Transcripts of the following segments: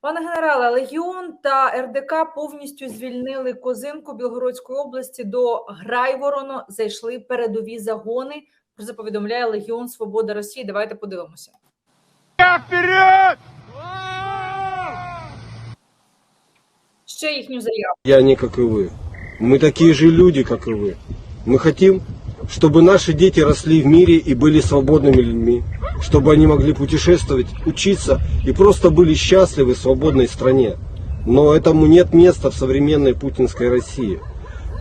Пане генерале, Легіон та РДК повністю звільнили Козинку Білгородської області до Грайворону. Зайшли передові загони. Про це повідомляє Легіон Свобода Росії. Давайте подивимося. Ще їхню заяву. Я не как и вы. Мы такие же люди, как и вы. Мы хотим, Чтобы наши дети росли в мире и были свободными людьми, чтобы они могли путешествовать, учиться и просто были счастливы в свободной стране. Но этому нет места в современной путинской России,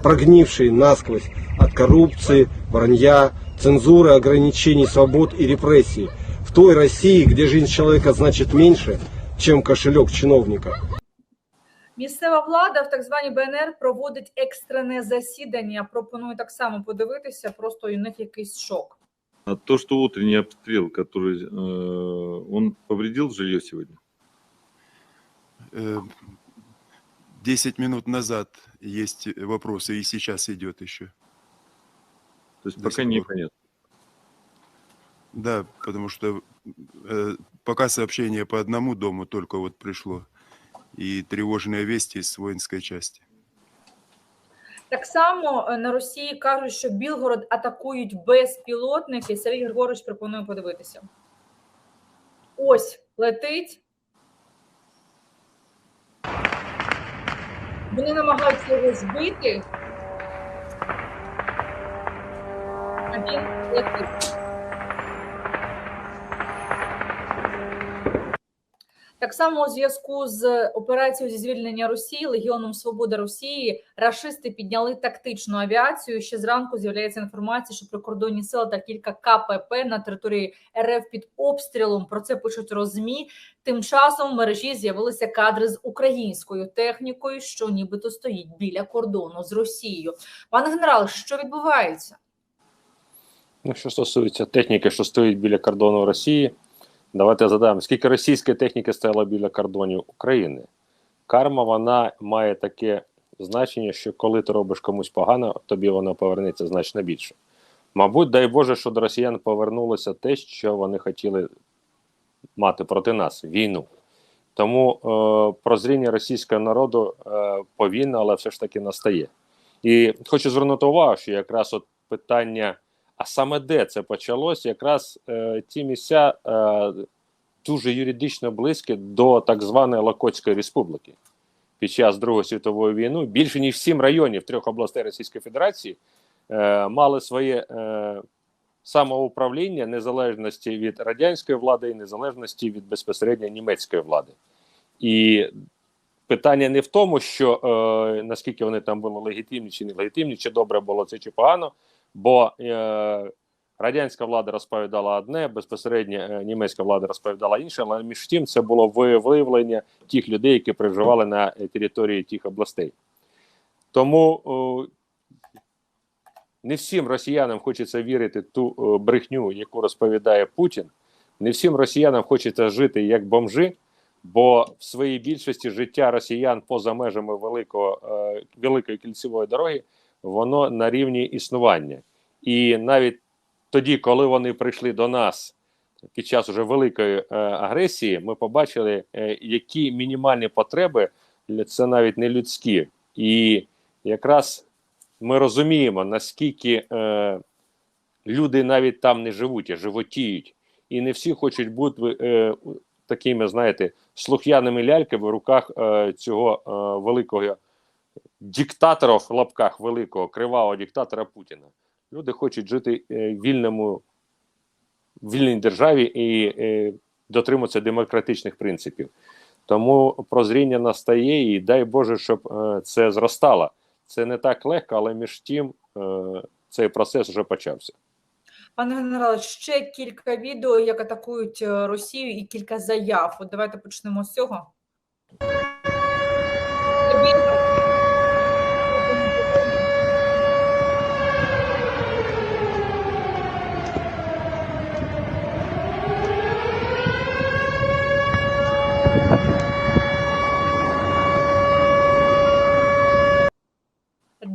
прогнившей насквозь от коррупции, вранья, цензуры, ограничений свобод и репрессий. В той России, где жизнь человека значит меньше, чем кошелек чиновника. Місцева влада в так званій БНР проводить екстрене засідання. Пропоную так само подивитися. Просто у них якийсь шок. А то, что утренний обстрел, который э, он повредил жилье сегодня? Э, 10 минут назад есть вопросы, и сейчас идет еще. То есть До пока сих пор. непонятно. Да, потому что э, пока сообщение по одному дому только вот пришло. И тревожные вести с воинской части. Так само е, на Росії кажуть, що Білгород атакують безпілотники. Сергій Григорович пропонує подивитися. Ось летить. Вони намагаються його збити. А він летить. Так само у зв'язку з операцією зі звільнення Росії Легіоном Свобода Росії рашисти підняли тактичну авіацію. Ще зранку з'являється інформація, що прикордонні сили та кілька КПП на території РФ під обстрілом. Про це пишуть розмі. Тим часом в мережі з'явилися кадри з українською технікою, що нібито стоїть біля кордону з Росією. Пане генерал, що відбувається? Ну, що стосується техніки, що стоїть біля кордону Росії, давайте задаємо, скільки російської техніки стояло біля кордонів України. Карма вона має таке значення, що коли ти робиш комусь погано, тобі воно повернеться значно більше. Мабуть, дай Боже, що до росіян повернулося те, що вони хотіли мати проти нас війну. Тому е, прозріння російського народу е, повільно, але все ж таки настає. І хочу звернути увагу, що якраз от питання. А саме де це почалось? Якраз е, ті місця е, дуже юридично близькі до так званої Локотської республіки. Під час Другої світової війни більше ніж сім районів трьох областей Російської Федерації е, мали своє е, самоуправління незалежності від радянської влади і незалежності від безпосередньо німецької влади. І питання не в тому, що е, наскільки вони там були легітимні чи не легітимні, чи добре було це, чи погано бо е, радянська влада розповідала одне, безпосередньо е, німецька влада розповідала інше, але між тим це було ви- виявлення тих людей, які проживали на е, території тих областей. Тому о, не всім росіянам хочеться вірити ту е, брехню, яку розповідає Путін. Не всім росіянам хочеться жити як бомжи, бо в своїй більшості життя росіян поза межами великого, е, великої кільцевої дороги воно на рівні існування. І навіть тоді, коли вони прийшли до нас під час уже великої е, агресії, ми побачили, е, які мінімальні потреби це навіть не людські. І якраз ми розуміємо, наскільки е, люди навіть там не живуть, а животіють. І не всі хочуть бути е, такими, знаєте, слух'яними ляльками в руках е, цього е, великого диктатора в лапках великого кривавого диктатора Путіна. Люди хочуть жити е, в вільному вільній державі і е, дотримуватися демократичних принципів. Тому прозріння настає, і дай Боже, щоб е, це зростало. Це не так легко, але між тим цей процес вже почався. Пане генерале, ще кілька відео, як атакують Росію, і кілька заяв. От давайте почнемо з цього.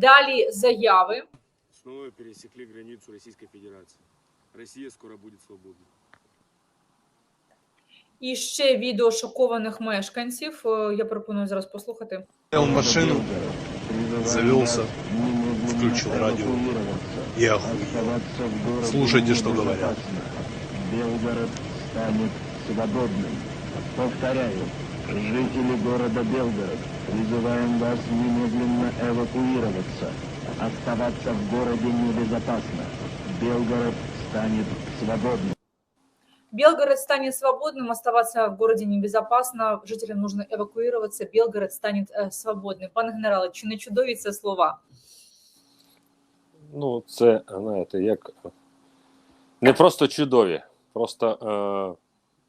Далі заяви. снова пересекли границу Российской Федерации. Россия скоро будет свободна. І ще відео шокованих мешканців. Е, Я пропоную зараз послухати. В машину, завелся, включил радио и охуел. Слушайте, что говорят. Белгород станет свободным. Повторяю, жители города Белгород, призываем вас немедленно эвакуироваться. Оставаться в городе небезопасно. Белгород станет свободным. Белгород станет свободным, оставаться в городе небезопасно, жителям нужно эвакуироваться, Белгород станет е, свободним. Пане генерале, чи не чудові це слова? Ну, це, знаєте, як не просто чудові, просто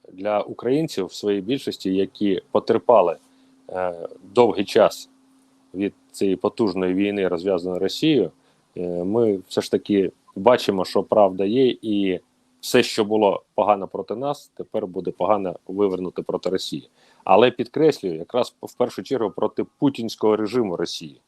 е, для українців в своїй більшості, які потерпали е, довгий час від цієї потужної війни, розв'язаної Росією, е, ми все ж таки бачимо, що правда є, і все, що було погано проти нас, тепер буде погано вивернути проти Росії. Але підкреслюю, якраз в першу чергу проти путінського режиму Росії.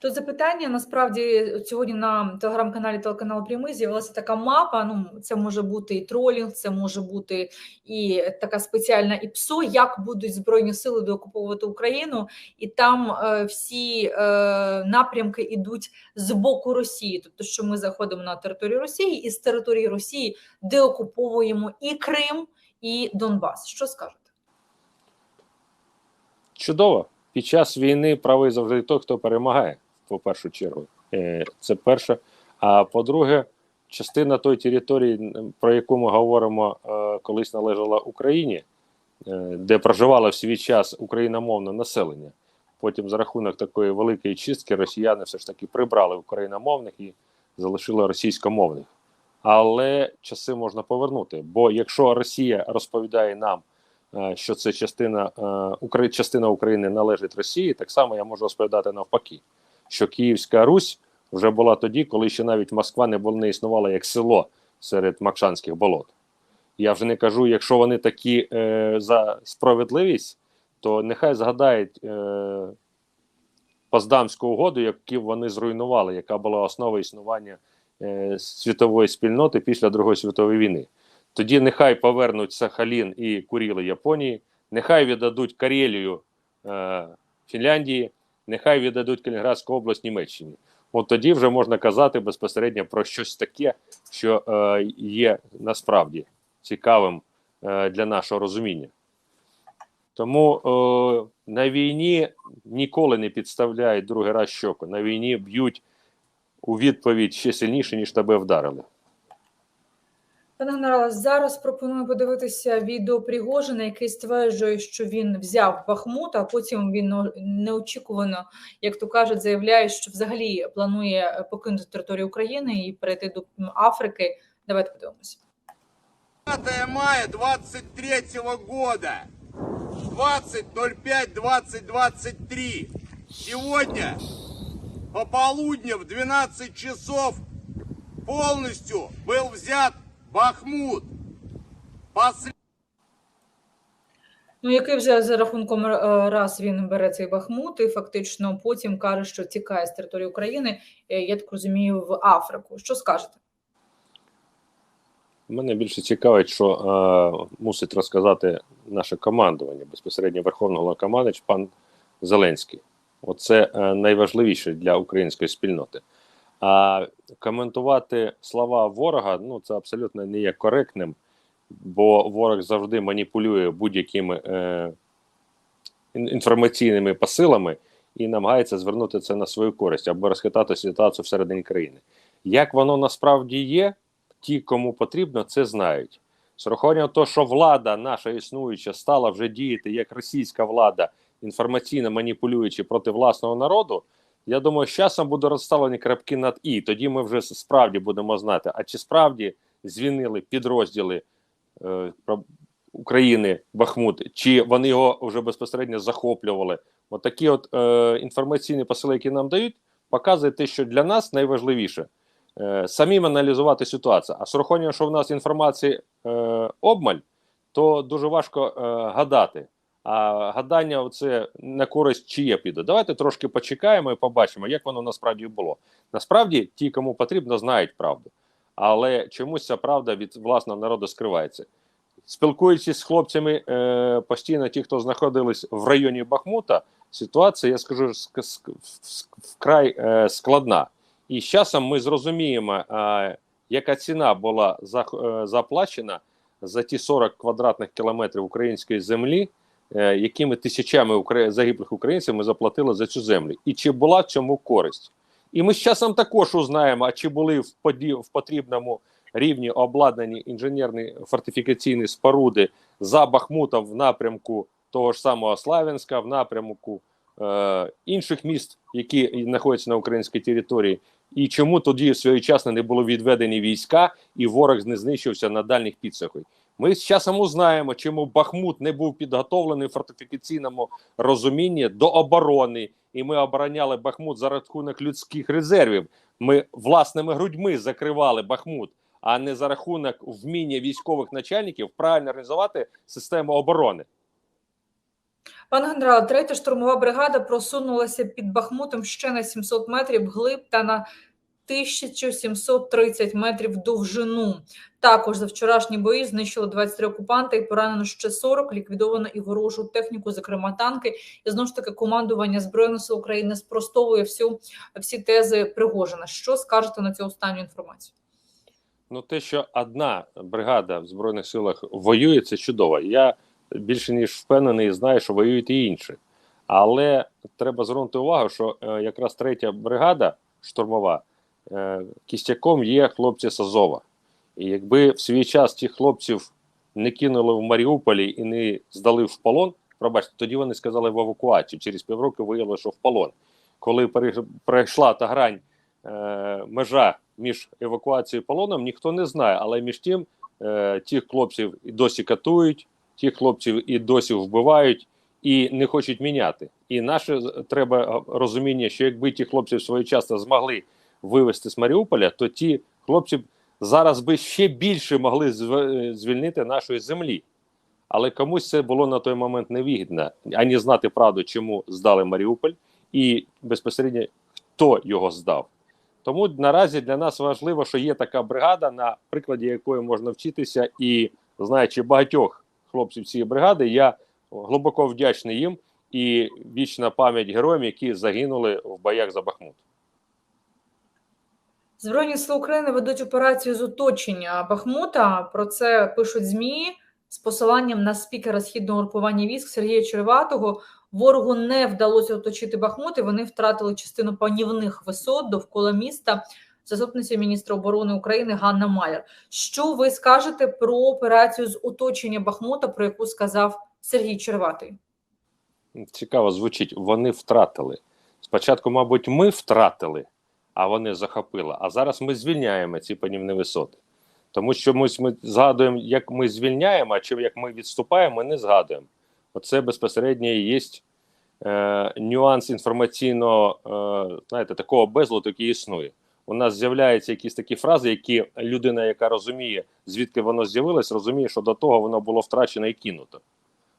То запитання насправді сьогодні на телеграм-каналі телеканалу Прямий з'явилася така мапа. Ну, це може бути і тролінг, це може бути і така спеціальна ІПСО, як будуть збройні сили деокуповувати Україну, і там е, всі е, напрямки йдуть з боку Росії. Тобто, що ми заходимо на територію Росії, і з території Росії деокуповуємо і Крим, і Донбас. Що скажете? Чудово. Під час війни правий завжди той, хто перемагає, по першу чергу. Е, Це перше. А по-друге, частина тої території, про яку ми говоримо, е, колись належала Україні, е, де проживало в свій час україномовне населення. Потім, за рахунок такої великої чистки, росіяни все ж таки прибрали україномовних і залишили російськомовних. Але часи можна повернути. Бо якщо Росія розповідає нам, що це частина, частина України належить Росії, так само я можу розповідати навпаки, що Київська Русь вже була тоді, коли ще навіть Москва не було не існувала як село серед Макшанських болот. Я вже не кажу, якщо вони такі е, за справедливість, то нехай згадають е, Поздамську угоду, яку вони зруйнували, яка була основою існування е, світової спільноти після Другої світової війни. Тоді нехай повернуть Сахалін і Куріли Японії, нехай віддадуть Карелію е, Фінляндії, нехай віддадуть Калінградську область Німеччині. От тоді вже можна казати безпосередньо про щось таке, що е, є насправді цікавим е, для нашого розуміння. Тому е, на війні ніколи не підставляють другий раз щоку. На війні б'ють у відповідь ще сильніше, ніж тебе вдарили. Пане генерале, зараз пропоную подивитися відео Пригожина, який стверджує, що він взяв Бахмут, а потім він неочікувано, як то кажуть, заявляє, що взагалі планує покинути територію України і перейти до Африки. Давайте подивимося. 5 мая 23 года. 20.05.2023. Сегодня по полудню в 12 часов полностью был взят Бахмут. Послед... Ну, який вже за рахунком е, раз він бере цей Бахмут і фактично потім каже, що тікає з території України, е, я так розумію, в Африку. Що скажете? Мене більше цікавить, що е, мусить розказати наше командування, безпосередньо Верховного Головнокомандувач пан Зеленський. Оце е, найважливіше для української спільноти. А коментувати слова ворога ну це абсолютно не є коректним, бо ворог завжди маніпулює будь-якими е, інформаційними посилами і намагається звернути це на свою користь або розхитати ситуацію всередині країни. Як воно насправді є, ті, кому потрібно, це знають. З урахуванням того, що влада наша існуюча стала вже діяти як російська влада, інформаційно маніпулюючи проти власного народу, я думаю, з часом будуть розставлені крапки над і. Тоді ми вже справді будемо знати, а чи справді звільнили підрозділи е, України Бахмут, чи вони його вже безпосередньо захоплювали. От такі от е, інформаційні посили, які нам дають, показують те, що для нас найважливіше е, самим аналізувати ситуацію. А з урахуванням, що в нас інформації е, обмаль, то дуже важко е, гадати. А гадання це на користь чиє піде. Давайте трошки почекаємо і побачимо, як воно насправді було. Насправді, ті, кому потрібно, знають правду. але чомусь ця правда від власного народу скривається. Спілкуючись з хлопцями е, постійно, ті, хто знаходились в районі Бахмута, ситуація, я скажу, ск- ск- ск- вкрай е, складна. І з часом ми зрозуміємо, яка ціна була е, заплачена за ті 40 квадратних кілометрів української землі, якими тисячами загиблих українців ми заплатили за цю землю, і чи була в цьому користь. І ми з часом також узнаємо, а чи були в, в потрібному рівні обладнані інженерні фортифікаційні споруди за Бахмутом в напрямку того ж самого Славянська, в напрямку е, інших міст, які знаходяться на українській території, і чому тоді своєчасно не було відведені війська, і ворог не знищився на дальніх підсахах. Ми з часом узнаємо, чому Бахмут не був підготовлений в фортифікаційному розумінні до оборони, і ми обороняли Бахмут за рахунок людських резервів. Ми власними грудьми закривали Бахмут, а не за рахунок вміння військових начальників правильно організувати систему оборони. Пане генерал, третя штурмова бригада просунулася під Бахмутом ще на 700 метрів вглиб та на 1730 метрів довжину. Також за вчорашні бої знищили 23 окупанта і поранено ще 40, ліквідовано і ворожу техніку, зокрема танки. І знову ж таки командування Збройних сил України спростовує всю всі тези Пригожина. Що скажете на цю останню інформацію? Ну, те, що одна бригада в Збройних силах воює, це чудово. Я більше ніж впевнений і знаю, що воюють і інші. Але треба звернути увагу, що е, якраз третя бригада штурмова кістяком є хлопці з Азова. І якби в свій час тих хлопців не кинули в Маріуполі і не здали в полон, пробачте, тоді вони сказали в евакуацію. Через півроку виявилося, що в полон. Коли пройшла та грань е, межа між евакуацією і полоном, ніхто не знає. Але між тим е, тих хлопців і досі катують, тих хлопців і досі вбивають і не хочуть міняти. І наше треба розуміння, що якби ті хлопці своєчасно змогли вивезти з Маріуполя, то ті хлопці зараз би ще більше могли звільнити нашої землі. Але комусь це було на той момент невигідно, ані знати правду, чому здали Маріуполь, і безпосередньо хто його здав. Тому наразі для нас важливо, що є така бригада, на прикладі якої можна вчитися, і знаючи багатьох хлопців цієї бригади, я глибоко вдячний їм і вічна пам'ять героям, які загинули в боях за Бахмут. Збройні сили України ведуть операцію з оточення Бахмута. Про це пишуть змі з посиланням на спікера східного групування військ Сергія Череватого. Ворогу не вдалося оточити Бахмут, і вони втратили частину панівних висот довкола міста. Заступниця міністра оборони України Ганна Майер. Що ви скажете про операцію з оточення Бахмута, про яку сказав Сергій Черватий? Цікаво звучить, вони втратили. Спочатку, мабуть, ми втратили, а вони захопили. А зараз ми звільняємо ці панівні висоти. Тому що ми, ми згадуємо, як ми звільняємо, а чи як ми відступаємо, ми не згадуємо. Оце безпосередньо є е, нюанс інформаційного, е, знаєте, такого безладу, який існує. У нас з'являються якісь такі фрази, які людина, яка розуміє, звідки воно з'явилось, розуміє, що до того воно було втрачено і кинуто.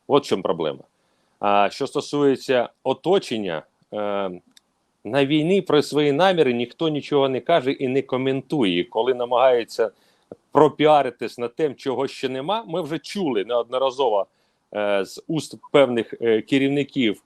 От в чому проблема. А що стосується оточення, е, на війні про свої наміри ніхто нічого не каже і не коментує. Коли намагаються пропіаритись на тим, чого ще нема, ми вже чули неодноразово е, з уст певних е, керівників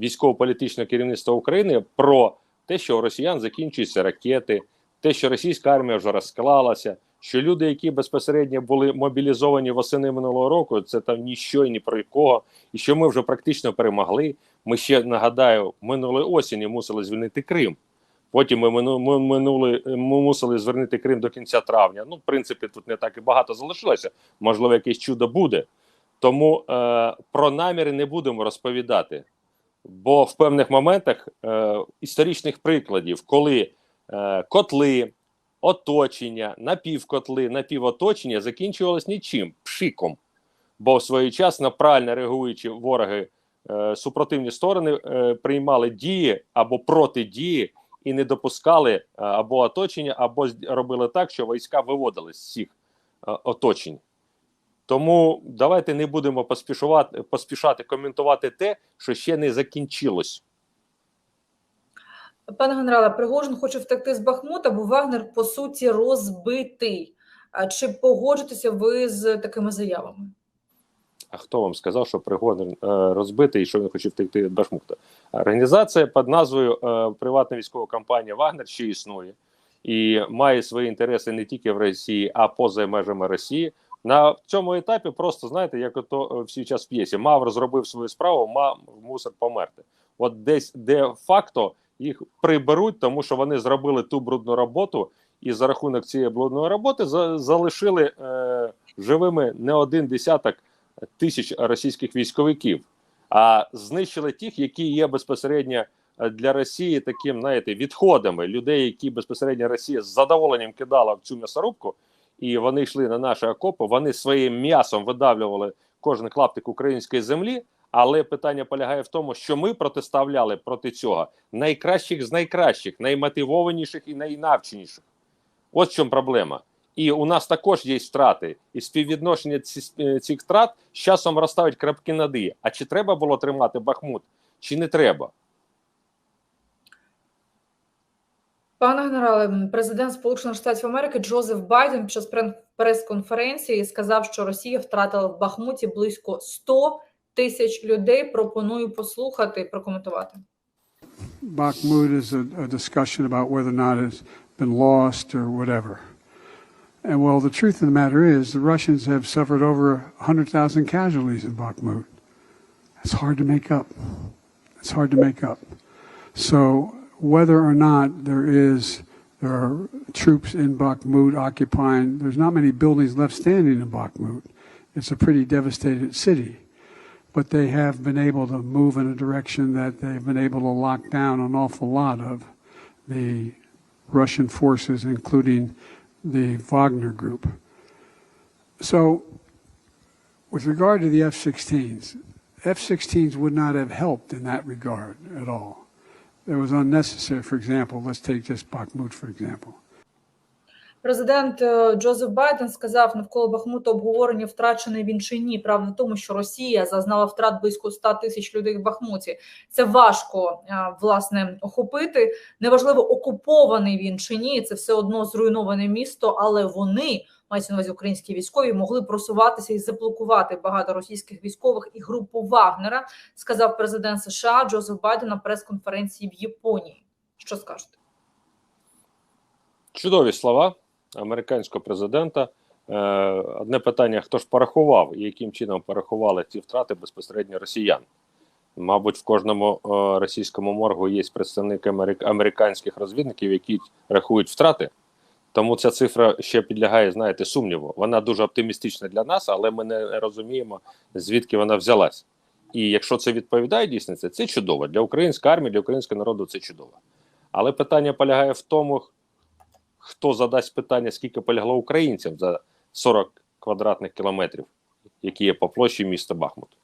військово-політичного керівництва України про те, що у росіян закінчуються ракети, те, що російська армія вже розклалася, що люди, які безпосередньо були мобілізовані восени минулого року, це там ніщо і ні про кого, і що ми вже практично перемогли. Ми ще нагадаю, минулої осені мусили звільнити Крим. Потім ми минули, ми мусили звернути Крим до кінця травня. Ну, в принципі, тут не так і багато залишилося. Можливо, якесь чудо буде. Тому е, про наміри не будемо розповідати. Бо в певних моментах е, історичних прикладів, коли е, котли, оточення, напівкотли, напівоточення закінчувалось нічим, пшиком. Бо своєчасно правильно реагуючи вороги, е, супротивні сторони е, приймали дії або протидії і не допускали е, або оточення, або робили так, що війська виводили з цих е, оточень. Тому давайте не будемо поспішувати, поспішати коментувати те, що ще не закінчилось. Пане генерале, Пригожин хоче втекти з Бахмута, бо Вагнер по суті розбитий. Чи погоджуєтеся ви з такими заявами? А хто вам сказав, що Пригожин е, розбитий і що він хоче втекти від Башмута? Організація під назвою е, Приватна військова компанія Вагнер ще існує і має свої інтереси не тільки в Росії, а поза межами Росії. На цьому етапі просто знаєте, як ото е, в свій час п'єсі, мав зробив свою справу, мав мусор померти. От десь де факто їх приберуть, тому що вони зробили ту брудну роботу, і за рахунок цієї блудної роботи за, залишили е, живими не один десяток тисяч російських військовиків, а знищили тих, які є безпосередньо е, для Росії таким, знаєте, відходами людей, які безпосередньо Росія з задоволенням кидала в цю м'ясорубку, і вони йшли на наші окопи. Вони своїм м'ясом видавлювали кожен клаптик української землі. Але питання полягає в тому, що ми протиставляли проти цього найкращих з найкращих, наймотивованіших і найнавченіших. Ось в чому проблема. І у нас також є втрати, і співвідношення е, цих втрат з часом розставить крапки над «і». А чи треба було тримати Бахмут, чи не треба? Пане генерале, президент Сполучених Штатів Америки Джозеф Байден під час прес-конференції сказав, що Росія втратила в Бахмуті близько 100 тисяч людей. Пропоную послухати і прокоментувати. Bakhmut is a, a discussion about whether or not it's been lost or whatever. And well, the truth of the matter is, the Russians have suffered over 100,000 casualties in Bakhmut. It's hard to make up. It's hard to make up. So whether or not there is there are troops in Bakhmut occupying, there's not many buildings left standing in Bakhmut. It's a pretty devastated city but they have been able to move in a direction that they've been able to lock down an awful lot of the Russian forces, including the Wagner group. So, with regard to the F 16s, F 16s would not have helped in that regard at all. It was unnecessary, for example, let's take just Bakhmut, for example. Президент е, Джозеф Байден сказав навколо Бахмута обговорення втрачений він чи ні. Правда в тому, що Росія зазнала втрат близько 100 тисяч людей в Бахмуті. Це важко е, власне охопити. Неважливо, окупований він чи ні. Це все одно зруйноване місто, але вони мається на увазі українські військові могли просуватися і заблокувати багато російських військових і групу Вагнера. Сказав президент США Джозеф Байден на прес-конференції в Японії. Що скажете? Чудові слова американського президента. Е, одне питання: хто ж порахував і яким чином порахували ці втрати безпосередньо росіян? Мабуть, в кожному е, російському моргу є представники американських розвідників, які рахують втрати. Тому ця цифра ще підлягає, знаєте, сумніву. Вона дуже оптимістична для нас, але ми не розуміємо, звідки вона взялась. І якщо це відповідає дійсності, це чудово. Для української армії, для українського народу це чудово. Але питання полягає в тому, хто задасть питання, скільки полягло українців за 40 квадратних кілометрів, які є по площі міста Бахмут.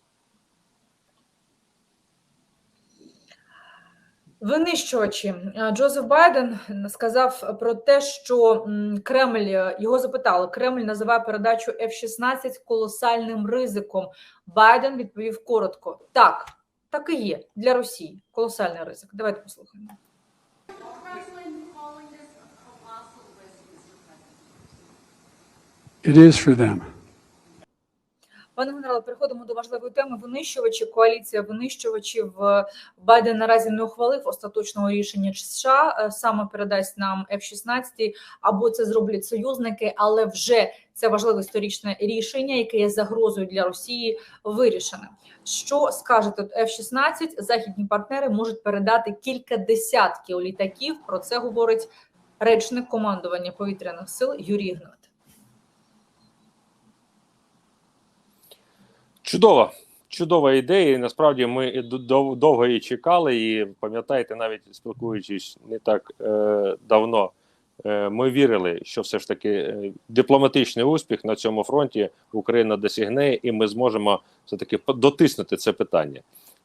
Винищувачі Джозеф Байден сказав про те, що Кремль його запитали. Кремль називає передачу F-16 колосальним ризиком. Байден відповів коротко: так, так і є для Росії. Колосальний ризик. Давайте послухаємо. It is for them. Пане генерале, переходимо до важливої теми. Винищувачі, коаліція винищувачів Е, Байден наразі не ухвалив остаточного рішення США е, саме передасть нам F-16, або це зроблять союзники, але вже це важливе історичне рішення, яке є загрозою для Росії, вирішене. Що скажете F-16? Західні партнери можуть передати кілька десятків літаків. Про це говорить речник командування повітряних сил Юрій Гнат. Чудова, чудова ідея. І насправді ми довго її чекали. І пам'ятаєте, навіть спілкуючись не так е, давно, е, ми вірили, що все ж таки е, дипломатичний успіх на цьому фронті Україна досягне, і ми зможемо все таки дотиснути це питання.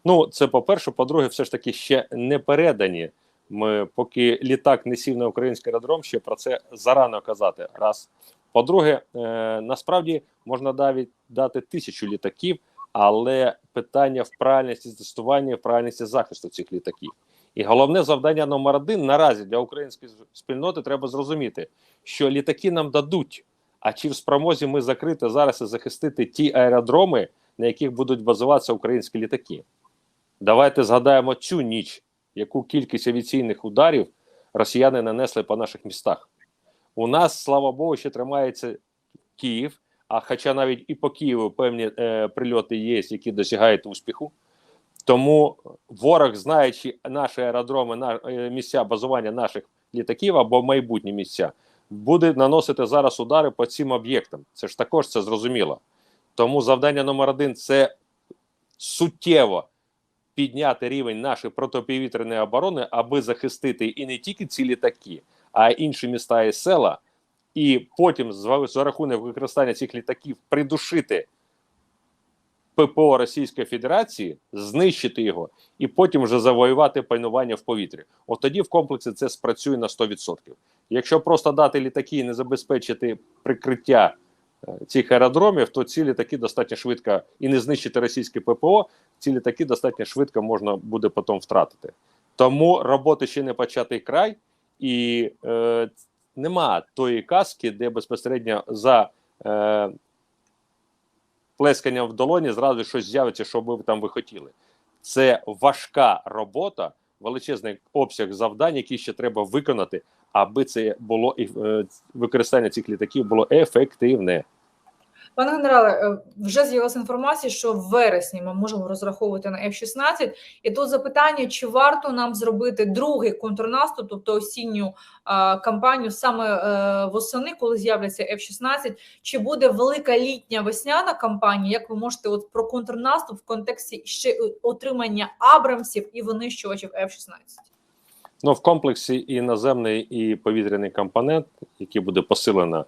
Ну, це по-перше, по-друге, все ж таки ще не передані. Ми поки літак не сів на український аеродром, ще про це зарано казати. Раз. По-друге, е, насправді можна навіть дати тисячу літаків, але питання в правильності тестування, в правильності захисту цих літаків. І головне завдання номер один наразі для української спільноти треба зрозуміти, що літаки нам дадуть. А чи в спромозі ми закрити зараз і захистити ті аеродроми, на яких будуть базуватися українські літаки? Давайте згадаємо цю ніч, яку кількість авіаційних ударів росіяни нанесли по наших містах. У нас, слава Богу, ще тримається Київ. А хоча навіть і по Києву певні е, прильоти є, які досягають успіху. Тому ворог, знаючи наші аеродроми, на е, місця базування наших літаків або майбутні місця, буде наносити зараз удари по цим об'єктам. Це ж також це зрозуміло. Тому завдання номер один це суттєво підняти рівень нашої протиповітряної оборони, аби захистити і не тільки ці літаки, а інші міста і села, і потім за, рахунок використання цих літаків придушити ППО Російської Федерації, знищити його і потім вже завоювати панування в повітрі. От тоді в комплексі це спрацює на 100%. Якщо просто дати літаки і не забезпечити прикриття е, цих аеродромів, то ці літаки достатньо швидко і не знищити російське ППО, ці літаки достатньо швидко можна буде потім втратити. Тому роботи ще не початий край, і е, нема тої казки, де безпосередньо за е, плесканням в долоні зразу щось з'явиться, що би там ви хотіли. Це важка робота, величезний обсяг завдань, які ще треба виконати, аби це було і е, використання цих літаків було ефективне. Пане генерале, е, вже з'явилася інформація, що в вересні ми можемо розраховувати на F-16. І тут запитання: чи варто нам зробити другий контрнаступ, тобто осінню а, кампанію саме е, восени, коли з'являться F-16, чи буде велика літня весняна кампанія? Як ви можете от про контрнаступ в контексті ще отримання Абрамсів і винищувачів F-16? Ну, в комплексі і наземний, і повітряний компонент, який буде посилено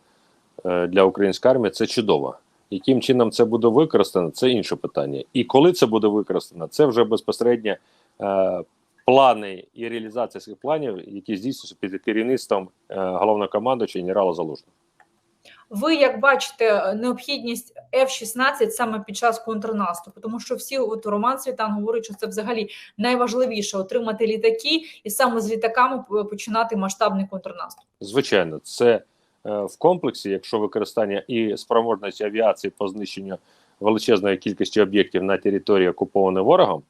для української армії, це чудово. Яким чином це буде використано, це інше питання. І коли це буде використано, це вже безпосередньо е, плани і реалізація цих планів, які здійснюються під керівництвом е, головнокомандуюча генерала Залужного. Ви як бачите необхідність F-16 саме під час контрнаступу, тому що всі от Роман Світан говорить, що це взагалі найважливіше отримати літаки і саме з літаками починати масштабний контрнаступ. Звичайно, це е, в комплексі, якщо використання і спроможності авіації по знищенню величезної кількості об'єктів на території окупованої ворогом,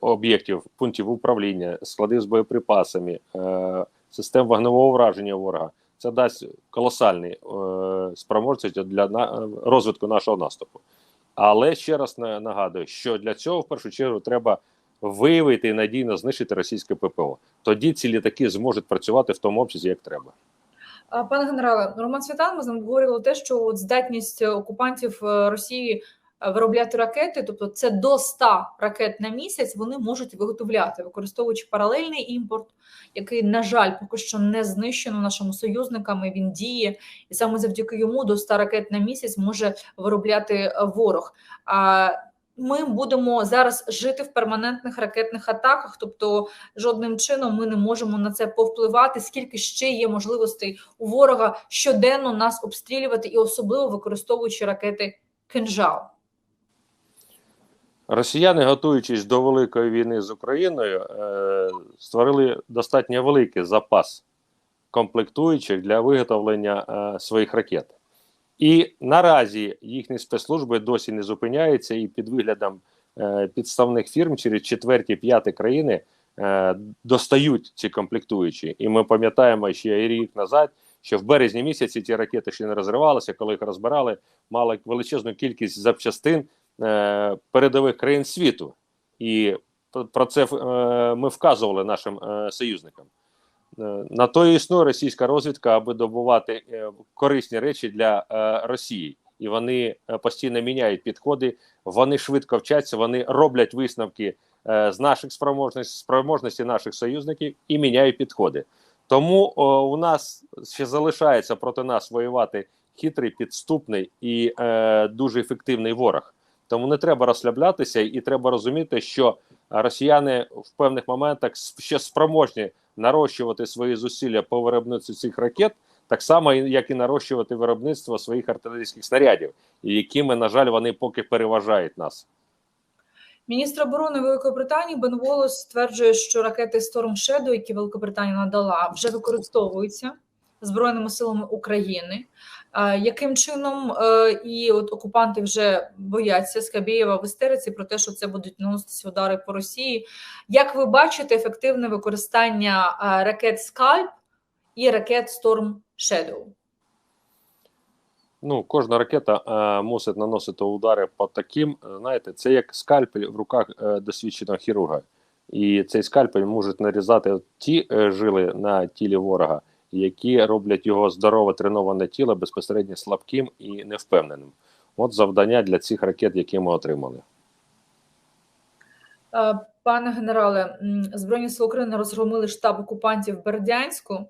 об'єктів пунктів управління, складів з боєприпасами, е, систем вогневого враження ворога. Це дасть колосальні е, спроможності для розвитку нашого наступу. Але ще раз нагадую, що для цього в першу чергу треба виявити і надійно знищити російське ППО. Тоді ці літаки зможуть працювати в тому обсязі, як треба. Пане генерале, Роман Світан, ми з ним говорили те, що от здатність окупантів Росії виробляти ракети, тобто це до 100 ракет на місяць, вони можуть виготовляти, використовуючи паралельний імпорт, який, на жаль, поки що не знищено нашими союзниками. Він діє, і саме завдяки йому до 100 ракет на місяць може виробляти ворог. А ми будемо зараз жити в перманентних ракетних атаках, тобто жодним чином ми не можемо на це повпливати. Скільки ще є можливостей у ворога щоденно нас обстрілювати, і особливо використовуючи ракети кинжал. Росіяни, готуючись до великої війни з Україною, е, створили достатньо великий запас комплектуючих для виготовлення е, своїх ракет. І наразі їхні спецслужби досі не зупиняються і під виглядом е, підставних фірм через четверті п'яті країни достають ці комплектуючі. І ми пам'ятаємо ще рік назад, що в березні місяці ці ракети ще не розривалися, коли їх розбирали, мали величезну кількість запчастин. Е, передових країн світу, і про це е, ми вказували нашим е, союзникам. На то і існує російська розвідка, аби добувати корисні речі для Росії, і вони постійно міняють підходи. Вони швидко вчаться, вони роблять висновки з наших спроможностей, спроможності наших союзників і міняють підходи. Тому у нас ще залишається проти нас воювати хитрий, підступний і е, дуже ефективний ворог. Тому не треба розслаблятися, і треба розуміти, що росіяни в певних моментах ще спроможні нарощувати свої зусилля по виробництву цих ракет, так само як і нарощувати виробництво своїх артилерійських снарядів, якими на жаль вони поки переважають нас. Міністр оборони Великої Британії Бен Волос стверджує, що ракети Storm Shadow, які Великобританія надала, вже використовуються збройними силами України. Яким чином е, і от окупанти вже бояться Скабєєва в істериці про те, що це будуть наноситися удари по Росії? Як ви бачите ефективне використання е, ракет Скальп і ракет Storm Shadow? Ну, кожна ракета е, мусить наносити удари по таким, е, знаєте, це як скальпель в руках е, досвідченого хірурга. І цей скальпель може нарізати ті е, жили на тілі ворога, які роблять його здорове треноване тіло безпосередньо слабким і невпевненим. От завдання для цих ракет, які ми отримали. Е, Пане генерале, Збройні сили України розгромили штаб окупантів Бердянську.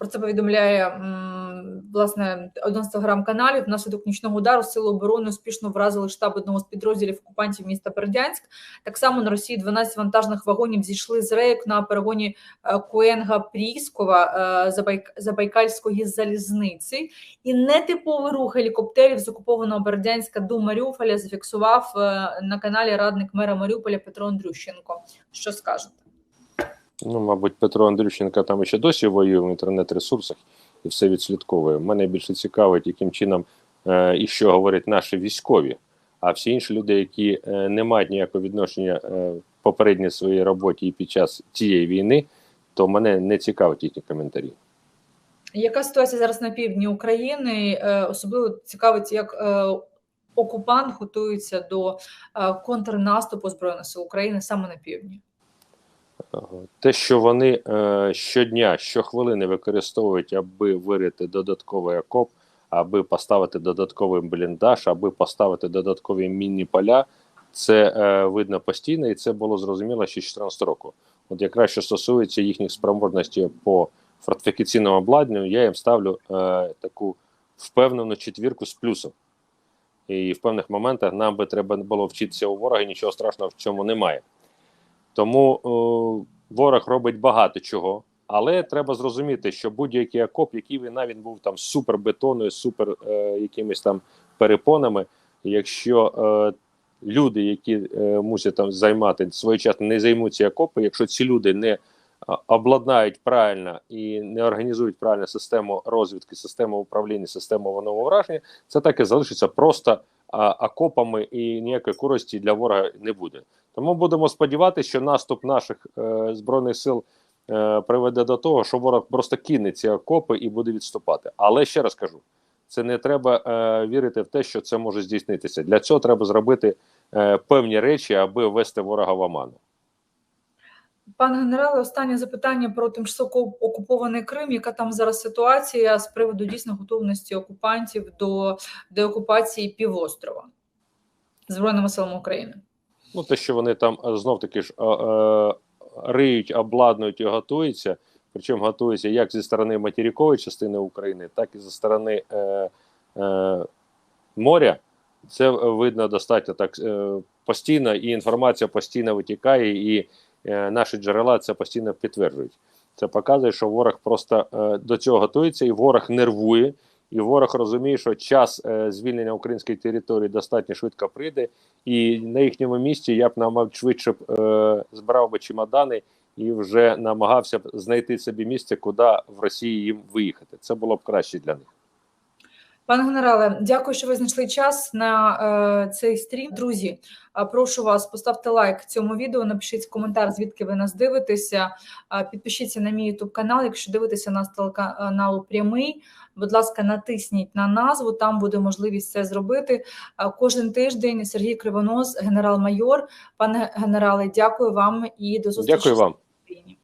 Про це повідомляє власне один з телеграм-каналів. Внаслідок нічного удару сили оборони успішно вразили штаб одного з підрозділів окупантів міста Бердянськ. Так само на Росії 12 вантажних вагонів зійшли з рейок на перегоні е, Куенга Пріскова е, Забайкальської залізниці. І нетиповий рух гелікоптерів з окупованого Бердянська до Маріуполя зафіксував е, на каналі радник мера Маріуполя Петро Андрющенко. Що скажете? Ну, мабуть, Петро Андрющенко там ще досі воює в інтернет-ресурсах і все відслідковує. Мене більше цікавить, яким чином е, і що говорять наші військові. А всі інші люди, які е, не мають ніякого відношення е, в попередній своїй роботі і під час цієї війни, то мене не цікавить їхні коментарі. Яка ситуація зараз на півдні України? Е, Особливо цікавить, як е, окупант готується до е, контрнаступу Збройних сил України саме на півдні. Те, що вони е, щодня, щохвилини використовують, аби вирити додатковий окоп, аби поставити додатковий бліндаж, аби поставити додаткові мінні поля, це е, видно постійно, і це було зрозуміло ще з 2014 року. От якраз що стосується їхніх спроможностей по фортифікаційному обладнанню, я їм ставлю е, таку впевнену четвірку з плюсом. І в певних моментах нам би треба було вчитися у ворога, нічого страшного в цьому немає. Тому о, ворог робить багато чого, але треба зрозуміти, що будь-який окоп, який він навіть був там супер бетоною, супер е, якимись там перепонами, якщо е, люди, які е, мусять там займати своєчасно, не займуть ці окопи, якщо ці люди не обладнають правильно і не організують правильно систему розвідки, систему управління, систему воного враження, це так і залишиться просто окопами і ніякої користі для ворога не буде. Тому будемо сподіватися, що наступ наших е, збройних сил е, приведе до того, що ворог просто кине ці окопи і буде відступати. Але ще раз кажу: це не треба е, вірити в те, що це може здійснитися. Для цього треба зробити е, певні речі, аби ввести ворога в оману. Пане генерале, останнє запитання про тимчасово окупований Крим. Яка там зараз ситуація з приводу дійсно готовності окупантів до деокупації півострова Збройними силами України? Ну, те, що вони там знов таки ж е, е, риють, обладнують і готуються. Причому готуються як зі сторони материкової частини України, так і зі сторони е, е, моря. Це видно достатньо так е, постійно, і інформація постійно витікає, і е, наші джерела це постійно підтверджують. Це показує, що ворог просто е, до цього готується, і ворог нервує, і ворог розуміє, що час е, звільнення української території достатньо швидко прийде, і на їхньому місці я б намав швидше е, збирав би чемодани і вже намагався б знайти собі місце, куди в Росії їм виїхати. Це було б краще для них. Пане генерале, дякую, що ви знайшли час на е, цей стрім. Друзі, е, прошу вас, поставте лайк цьому відео, напишіть коментар, звідки ви нас дивитеся. Е, підпишіться на мій YouTube канал, якщо дивитеся нас з телеканалу прямий. Будь ласка, натисніть на назву, там буде можливість це зробити. Кожен тиждень Сергій Кривонос, генерал-майор. Пане генерале, дякую вам і до зустрічі. Дякую вам.